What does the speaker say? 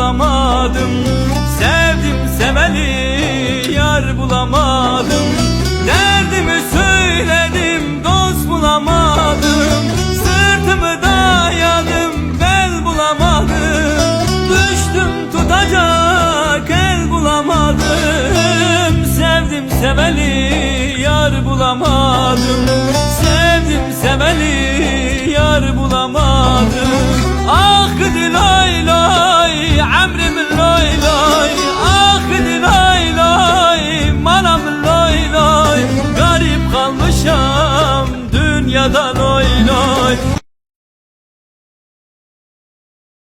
bulamadım. Sevdim seveli yar bulamadım. Derdimi söyledim dost bulamadım. Sırtımı dayadım bel bulamadım. Düştüm tutacak el bulamadım. Sevdim seveli yar bulamadım. Sevdim seveli yar bulamadım. Ah dünyadan oyn oyn